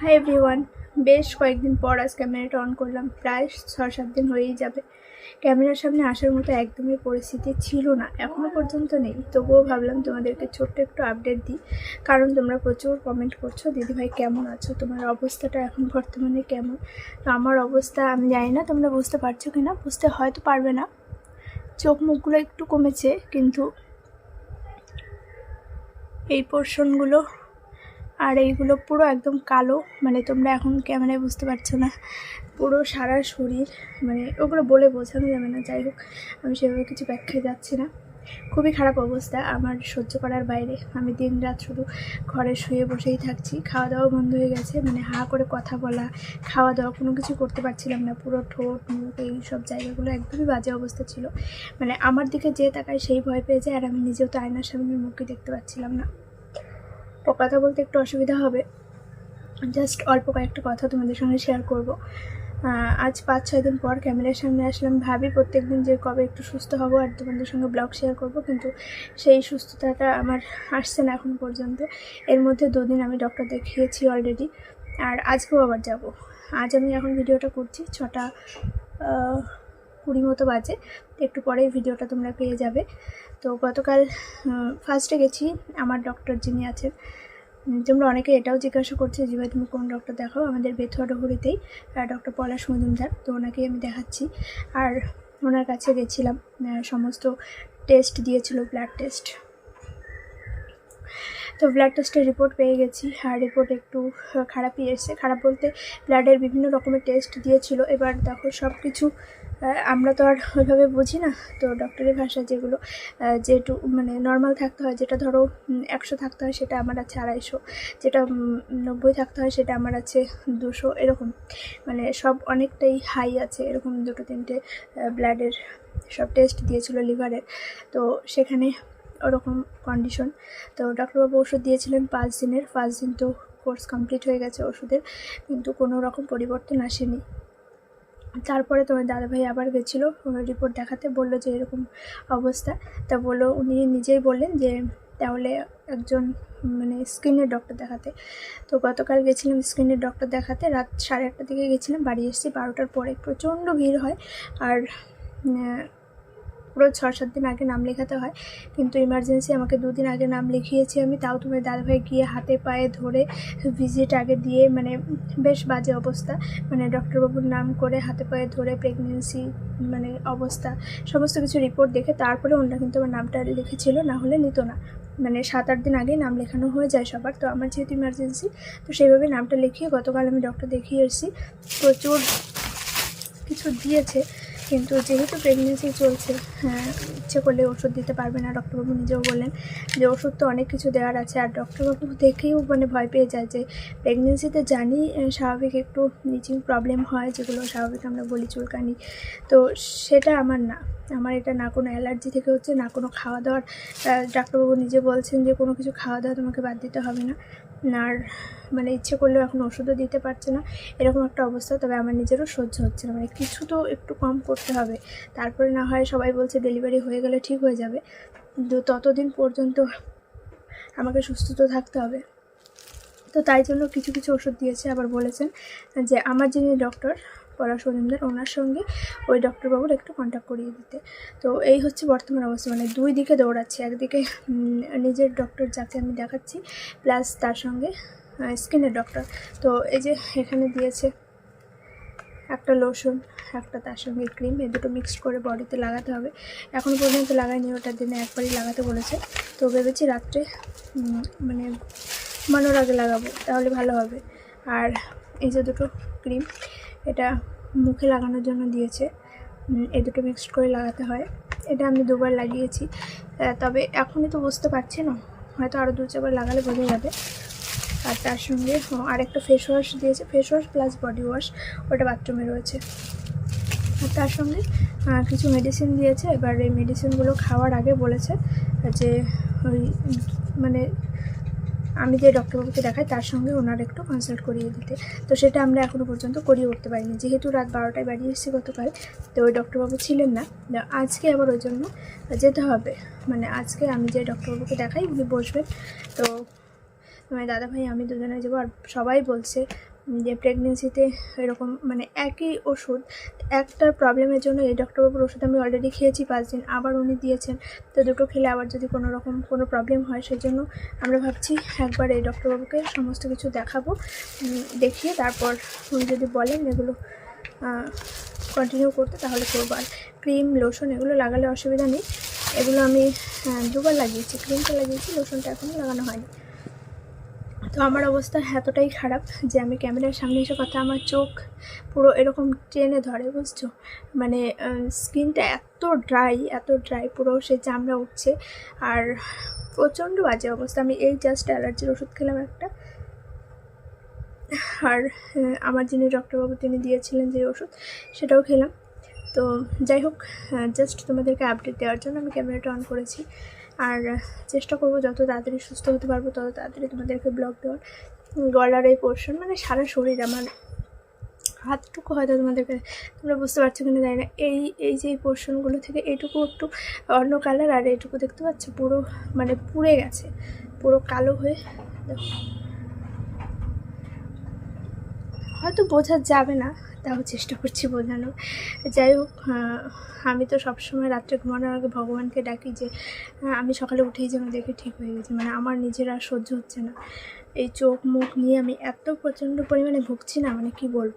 Hi everyone বেশ কয়েকদিন পর আজ ক্যামেরাটা অন করলাম। প্রায় ছ সাত দিন হয়েই যাবে। ক্যামেরার সামনে আসার মতো একদমই পরিস্থিতি ছিল না। এখনও পর্যন্ত নেই। তবুও ভাবলাম তোমাদেরকে ছোট্ট একটু আপডেট দিই। কারণ তোমরা প্রচুর কমেন্ট করছ, দিদিভাই কেমন আছো? তোমার অবস্থাটা এখন বর্তমানে কেমন? তো আমার অবস্থা, আমি জানি না তোমরা বুঝতে পারছ কি না বুঝতে হয়তো পারবে না। চোখ মুখগুলো একটু কমেছে, কিন্তু এই পোর্শনগুলো আর এইগুলো পুরো একদম কালো মানে তোমরা এখন ক্যামেরায় বুঝতে পারছ না। পুরো সারা শরীর মানে ওগুলো বলে বোঝানো যাবে না, যাই হোক, আমি সেভাবে কিছু ব্যাখ্যায় যাচ্ছি না। খুবই খারাপ অবস্থা আমার সহ্য করার বাইরে। আমি দিন রাত শুধু ঘরে শুয়ে বসেই থাকছি খাওয়া দাওয়া বন্ধ হয়ে গেছে মানে হা করে কথা বলা খাওয়া দাওয়া কোনো কিছু করতে পারছিলাম না, পুরো ঠোঁট, মুখ, এই সব জায়গাগুলো একদমই বাজে অবস্থা ছিল। মানে আমার দিকে যে তাকায় সেই ভয় পেয়ে যায়, আর আমি নিজেও তো আয়নার সামনে মুখে দেখতে পাচ্ছিলাম না। কথা বলতে একটু অসুবিধা হবে। জাস্ট অল্প কয়েকটা কথা তোমাদের সঙ্গে শেয়ার করব। আজ পাঁচ, ছয় দিন পর ক্যামেরার সামনে আসলাম ভাবি। প্রত্যেক দিন যে কবে একটু সুস্থ হব আর তোমাদের সঙ্গে ব্লগ শেয়ার করব, কিন্তু সেই সুস্থতাটা আমার আসছে না এখন পর্যন্ত। এর মধ্যে দুদিন আমি ডক্টর দেখিয়েছি অলরেডি আর আজকেও আবার যাব। আজ আমি এখন ভিডিওটা করছি ছটা কুড়ি মতো বাজে। একটু পরেই ভিডিওটা তোমরা পেয়ে যাবে। তো গতকাল ফার্স্টে গেছি, আমার ডক্টর যিনি আছেন তোমরা অনেকে এটাও জিজ্ঞাসা করছে যে, ভাই, তুমি কোন ডক্টর দেখাও? আমাদের বেথুয়া ডক্টর পলাশ মজুমদার। তো ওনাকেই আমি দেখাচ্ছি। আর ওনার কাছে গেছিলাম সমস্ত টেস্ট দিয়েছিল ব্লাড টেস্ট তো ব্লাড টেস্টের রিপোর্ট পেয়ে গেছি। আর রিপোর্ট একটু খারাপই এসেছে। খারাপ বলতে ব্লাডের বিভিন্ন রকমের টেস্ট দিয়েছিল। এবার দেখো সব কিছু আমরা তো আর ওইভাবে বুঝি না। তো ডক্টরের ভাষা যেগুলো যেটু মানে নর্মাল থাকতে হয়, যেটা ধরো একশো থাকতে হয়, সেটা আমার আছে আড়াইশো। যেটা নব্বই থাকতে হয়, সেটা আমার আছে দুশো, এরকম। মানে সব অনেকটাই হাই আছে, এরকম দুটো তিনটে ব্লাডের সব টেস্ট দিয়েছিল লিভারের তো সেখানে ওরকম কন্ডিশন তো ডাক্তারবাবু ওষুধ দিয়েছিলেন পাঁচ দিনের, পাঁচ দিন তো কোর্স কমপ্লিট হয়ে গেছে ওষুধের, কিন্তু কোনো রকম পরিবর্তন আসেনি। তারপরে তোমার দাদাভাই আবার গেছিল রিপোর্ট দেখাতে, বলল যে এরকম অবস্থা। তা বলল, উনি নিজেই বললেন যে তাহলে একজন মানে স্কিনের ডক্টর দেখাতে। তো গতকাল গেছিলাম স্কিনের ডক্টর দেখাতে, রাত সাড়ে আটটার দিকে গেছিলাম, বাড়ি এসেছি বারোটার পরে। প্রচণ্ড ভিড় হয়, আর পুরো ছ সাত দিন আগে নাম লেখাতে হয়। কিন্তু ইমার্জেন্সি আমাকে দুদিন আগে নাম লিখিয়েছি আমি। তাও তোমার দাদাভাই গিয়ে হাতে পায়ে ধরে ভিজিট আগে দিয়ে মানে বেশ বাজে অবস্থা। মানে ডক্টরবাবুর নাম করে হাতে পায়ে ধরে প্রেগনেন্সি মানে অবস্থা, সমস্ত কিছু রিপোর্ট দেখে তারপরে ওনারা কিন্তু আমার নামটা লিখেছিল, না হলে নিত না। মানে সাত আট দিন আগেই নাম লেখানো হয়ে যায় সবার। তো আমার যেহেতু ইমার্জেন্সি তো সেইভাবে নামটা লিখিয়ে গতকাল আমি ডক্টর দেখিয়ে এসেছি। প্রচুর কিছু দিয়েছে। কিন্তু যেহেতু প্রেগনেন্সি চলছে হ্যাঁ ইচ্ছে করলে ওষুধ দিতে পারবে না ডক্টরবাবু নিজেও বললেন যে ওষুধ তো অনেক কিছু দেওয়ার আছে, আর ডক্টরবাবু দেখেও মানে ভয় পেয়ে যায় যে প্রেগনেন্সিতে জানি স্বাভাবিক একটু নিচিং প্রবলেম হয়, যেগুলো স্বাভাবিক আমরা বলি চুলকানি। তো সেটা আমার না, আমার এটা না কোনো অ্যালার্জি থেকে হচ্ছে না কোনো খাওয়া দাওয়ার ডাক্তারবাবু নিজে বলছেন যে কোনো কিছু খাওয়া দাওয়া তোমাকে বাদ দিতে হবে না। আর মানে ইচ্ছে করলেও এখন ওষুধও দিতে পারছে না। এরকম একটা অবস্থা, তবে আমার নিজেরও সহ্য হচ্ছে না। মানে কিছু তো একটু কম করতে হবে। তারপরে না হয় সবাই বলছে ডেলিভারি হয়ে গেলে ঠিক হয়ে যাবে। কিন্তু ততদিন পর্যন্ত আমাকে সুস্থ তো থাকতে হবে। তো তাই জন্য কিছু কিছু ওষুধ দিয়েছে, আবার বলেছেন যে আমার যিনি ডক্টর পলাশ মজুমদার ওনার সঙ্গে ওই ডক্টরবাবুর একটু কন্ট্যাক্ট করিয়ে দিতে। তো এই হচ্ছে বর্তমান অবস্থা মানে দুই দিকে দৌড়াচ্ছি। একদিকে নিজের ডক্টর যাকে আমি দেখাচ্ছি প্লাস তার সঙ্গে স্কিনের ডক্টর তো এই যে এখানে দিয়েছে একটা লোশন একটা তার সঙ্গে ক্রিম এই দুটো মিক্সড করে বডিতে লাগাতে হবে। এখনও পর্যন্ত লাগাইনি ওটার দিনে একবারই লাগাতে বলেছে। তো ভেবেছি রাত্রে মানে ঘুমানোর আগে লাগাবো, তাহলে ভালো হবে। আর এই যে দুটো ক্রিম এটা মুখে লাগানোর জন্য দিয়েছে। এই দুটো মিক্সড করে লাগাতে হয়। এটা আমি দুবার লাগিয়েছি। তবে এখনই তো বুঝতে পারছি না। হয়তো আরও দু চারবার লাগালে বোঝা যাবে। আর তার সঙ্গে ও, আরেকটা ফেস ওয়াশ দিয়েছে। Face wash plus body wash ওটা বাথরুমে রয়েছে। আর তার সঙ্গে কিছু মেডিসিন দিয়েছে। এবার এই মেডিসিনগুলো খাওয়ার আগে বলেছে যে ওই মানে আমি যে ডক্টরবাবুকে দেখাই তার সঙ্গে ওনার একটু কনসাল্ট করিয়ে দিতে। তো সেটা আমরা এখনও পর্যন্ত করিয়ে উঠতে পারিনি। যেহেতু রাত বারোটায় বাড়ি এসেছি গতকাল, তো ওই ডক্টরবাবু ছিলেন না। আজকে আবার ওই জন্য যেতে হবে। মানে আজকে আমি যে ডক্টরবাবুকে দেখাই, উনি বসবেন। তো আমার দাদা ভাই আমি দুজনে যাব। আর সবাই বলছে যে প্রেগনেন্সিতে এরকম মানে একই ওষুধ, একটা প্রবলেমের জন্য এই ডক্টরবাবুর ওষুধ আমি অলরেডি খেয়েছি পাঁচ দিন, আবার উনি দিয়েছেন। তো দুটো খেলে আবার যদি কোনো রকম কোনো প্রবলেম হয় সেই জন্য আমরা ভাবছি একবার এই ডক্টরবাবুকে সমস্ত কিছু দেখাবো দেখিয়ে তারপর উনি যদি বলেন এগুলো কন্টিনিউ করতে তাহলে করব। আর ক্রিম লোশন এগুলো লাগালে অসুবিধা নেই। এগুলো আমি দুবার লাগিয়েছি ক্রিমটা লাগিয়েছি লোশনটা এখনও লাগানো হয়নি। তো আমার অবস্থা এতটাই খারাপ যে আমি ক্যামেরার সামনে এসে কথা, আমার চোখ পুরো এরকম টেনে ধরে, বুঝছ? মানে স্কিনটা এত ড্রাই এত ড্রাই পুরো সে চামড়া উঠছে। আর প্রচণ্ড বাজে অবস্থা। আমি এই জাস্ট অ্যালার্জির ওষুধ খেলাম একটা। আর আমার যিনি ডক্টরবাবু তিনি দিয়েছিলেন যে ওষুধ, সেটাও খেলাম। তো যাই হোক জাস্ট তোমাদেরকে আপডেট দেওয়ার জন্য আমি ক্যামেরাটা অন করেছি। আর চেষ্টা করব যত তাড়াতাড়ি সুস্থ হতে পারব, তত তাড়াতাড়ি তোমাদেরকে ব্লগ দেওয়ার। গলার এই পোর্শন মানে সারা শরীর আমার, হাতটুকু হয়তো তোমাদেরকে, তোমরা বুঝতে পারছ কিনা জানি না। এই এই যে এই পোর্শনগুলো থেকে এইটুকু একটু অন্য কালার আর এইটুকু দেখতে পাচ্ছ, পুরো মানে পুড়ে গেছে, পুরো কালো হয়ে, দেখো। হয়তো বোঝা যাবে না তাও চেষ্টা করছি বোঝানো যাই হোক আমি তো সবসময় রাত্রে ঘুমানোর আগে ভগবানকে ডাকি যে আমি সকালে উঠেই যেন দেখে ঠিক হয়ে গেছি। মানে আমার নিজের আর সহ্য হচ্ছে না। এই চোখ মুখ নিয়ে আমি এত প্রচণ্ড পরিমাণে ভুগছি না মানে কি বলব?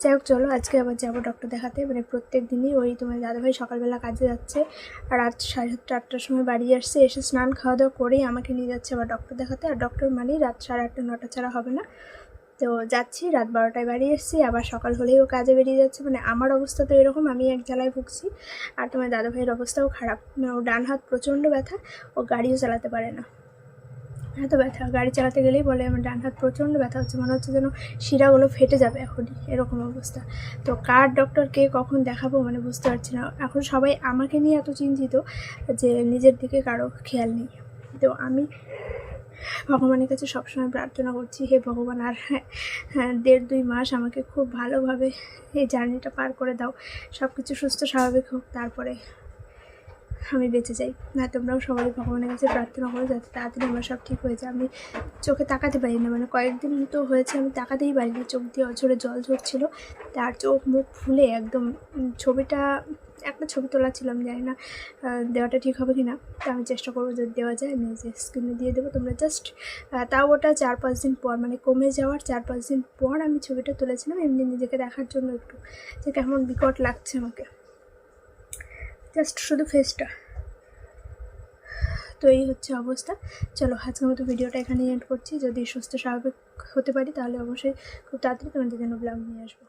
যাই হোক, চলো আজকে আবার যাব ডক্টর দেখাতে। মানে প্রত্যেক দিনই ওই তোমার দাদাভাই সকালবেলা কাজে যাচ্ছে আর রাত সাড়ে সাতটা, আটটার সময় বাড়ি আসছে। এসে স্নান খাওয়া দাওয়া করেই আমাকে নিয়ে যাচ্ছে আবার ডক্টর দেখাতে। আর ডক্টর মানেই রাত সাড়ে আটটা, নটা ছাড়া হবে না। তো যাচ্ছি, রাত বারোটায় বাড়ি এসেছি, আবার সকাল হলেই ও কাজে বেরিয়ে যাচ্ছে। মানে আমার অবস্থা তো এরকম, আমি এক জ্বালায় ভুগছি। আর তোমার দাদা ভাইয়ের অবস্থাও খারাপ। মানে ও ডান হাত প্রচণ্ড ব্যথা, ও গাড়িও চালাতে পারে না। এত ব্যথা। গাড়ি চালাতে গেলেই বলে, আমার ডান হাত প্রচণ্ড ব্যথা হচ্ছে, মনে হচ্ছে যেন শিরাগুলো ফেটে যাবে এখনই। এরকম অবস্থা। তো কার ডক্টরকে কখন দেখাবো মানে বুঝতে পারছি না। এখন সবাই আমাকে নিয়ে এত চিন্তিত যে নিজের দিকে কারও খেয়াল নেই। তো আমি ভগবানের কাছে সবসময় প্রার্থনা করছি, হে ভগবান, আর হ্যাঁ হ্যাঁ দেড় দুই মাস আমাকে খুব ভালোভাবে এই জার্নিটা পার করে দাও। সব কিছু সুস্থ, স্বাভাবিক হোক, তারপরে আমি বেঁচে যাই। না, তোমরাও সবাই ভগবানের কাছে প্রার্থনা করো যাতে তাড়াতাড়ি আমার সব ঠিক হয়ে যায়। আমি চোখে তাকাতে পারি না মানে কয়েকদিন তো হয়েছে, আমি তাকাতেই পারি না চোখ দিয়ে অঝরে জল ঝরছিল, তার চোখ মুখ ফুলে একদম ছবিটা একটা ছবি তোলা ছিল আমি জানি না দেওয়াটা ঠিক হবে কি না তা আমি চেষ্টা করব যদি দেওয়া যায়, আমি যে স্ক্রিনে দিয়ে দেবো। তোমরা জাস্ট তাও ওটা চার পাঁচ দিন পর মানে কমে যাওয়ার চার পাঁচ দিন পর আমি ছবিটা তুলেছিলাম, এমনি নিজেকে দেখার জন্য একটু। যে কেমন বিকট লাগছে আমাকে। জাস্ট শুধু ফেসটা তো এই হচ্ছে অবস্থা। চলো, আজকের মতো ভিডিওটা এখানে এন্ড করছি। যদি সুস্থ, স্বাভাবিক হতে পারি, তাহলে অবশ্যই খুব তাড়াতাড়ি তোমাদের জন্য ব্লগ নিয়ে আসব।